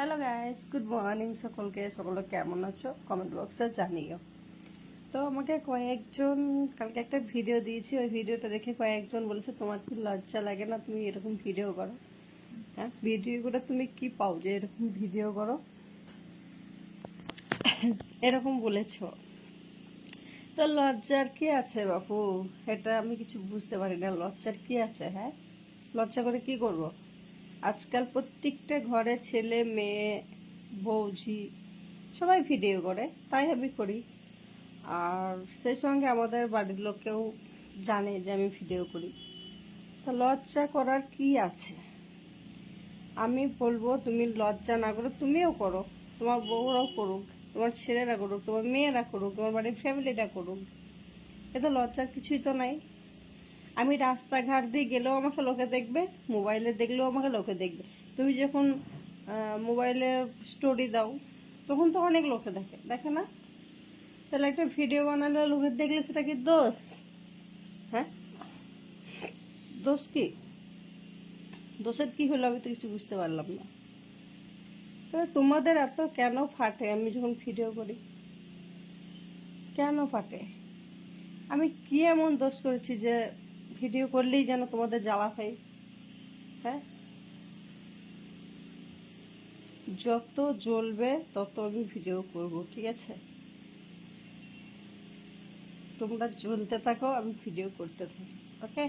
Hello guys good morning সকলকে। সকলে কেমন আছো? কমেন্ট বক্সে জানিও। তো আমাকে কয়েকজন, কালকে একটা ভিডিও দিয়েছি। ওই ভিডিওটা দেখে কয়েকজন বলেছে, তোমার কি লজ্জা লাগে না তুমি এরকম ভিডিও করো? হ্যাঁ? ভিডিওগুলো তুমি কি পাও যে এরকম ভিডিও করো? এরকম বলেছ। তো লজ্জার কি আছে বাপু? এটা আমি কিছু বুঝতে পারি না। লজ্জার কি আছে হ্যাঁ? লজ্জা করে কি করব? আজকাল প্রত্যেকটা ঘরে ছেলে, মেয়ে, বৌঝি সবাই ভিডিও করে, তাই আমি করি। আর সেই সঙ্গে আমাদের বাড়ির লোকেও জানে যে আমি ভিডিও করি। তা লজ্জা করার কি আছে? আমি বলব, তুমি লজ্জা না করো, তুমিও করো। তোমার বউরাও করুক, তোমার ছেলেরা করুক, তোমার মেয়েরা করুক, তোমার বাড়ির ফ্যামিলিটা করুক। এতে লজ্জার কিছুই তো নাই। আমি রাস্তাঘাট দিয়ে গেলেও আমাকে লোকে দেখবে, মোবাইলে দেখলেও আমাকে লোকে দেখবে। তুমি যখন মোবাইলে স্টোরি দাও, তখন তো অনেক লোকে দেখে দেখে না? তাহলে একটা ভিডিও বানালে লোকে দেখলে সেটা কি দোষ? হ্যাঁ? দোষ কি? দোষের কি হলো আমি তো কিছু বুঝতে পারলাম না। তবে তোমাদের এত কেন ফাটে আমি যখন ভিডিও করি? কেন ফাটে? আমি কি এমন দোষ করেছি যে ভিডিও করলেই যেন তোমাদের জ্বালা হয় হ্যাঁ? যত জ্বলবে তত আমি ভিডিও করব, ঠিক আছে? তোমরা জ্বলতে থাকো, আমি ভিডিও করতে থাকি, ওকে?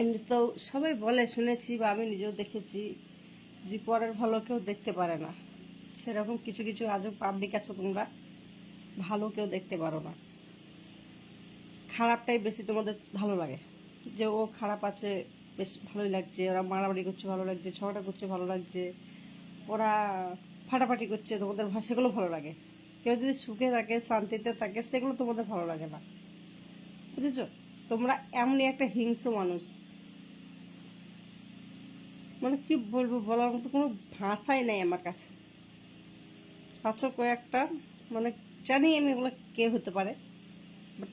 এমনিতেও সবাই বলে, শুনেছি বা আমি নিজেও দেখেছি যে পরের ভালো কেউ দেখতে পারে না। সেরকম কিছু কিছু আজও পাবলিক আছো তোমরা, ভালো কেউ দেখতে পারো না। খারাপটাই বেশি তোমাদের ভালো লাগে? যে ও খারাপ আছে, বেশ ভালোই লাগছে, ওরা মারামারি করছে, ভালো লাগছে, ঝগড়া করছে, ভালো লাগছে, ওরা ফাটাফাটি করছে, তোমাদের সেগুলো ভালো লাগে। কেউ যদি সুখে থাকে, শান্তিতে থাকে, সেগুলো তোমাদের ভালো লাগে না। বুঝেছ? তোমরা এমনই একটা হিংস্র মানুষ। মানে কি বলব, বলার মতো কোনো ভাষাই নেই আমার কাছে। আছো কয়েকটা মানে জানি আমি ওগুলো কে হতে পারে।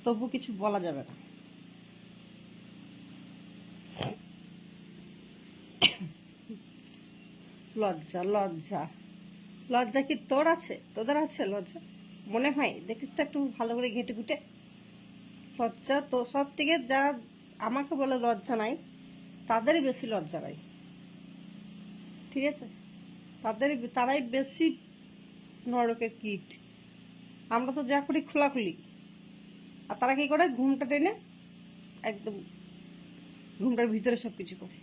তবু কিছু বলা যাবে না। লজ্জা লজ্জা। লজ্জা কি তোর আছে? তোদের আছে লজ্জা? মনে হয়? দেখিস তো একটু ভালো করে ঘেটে ঘুটে। লজ্জা তো সব থেকে যারা আমাকে বলে লজ্জা নাই, তাদেরই বেশি লজ্জা নাই ঠিক আছে? তাদের তারাই বেশি নরকের কীট। আমরা তো যা করি খোলাখুলি। আর তারা কি করে? ঘুমটা টেনে একদম ঘুমটার ভিতরে সব কিছু করে।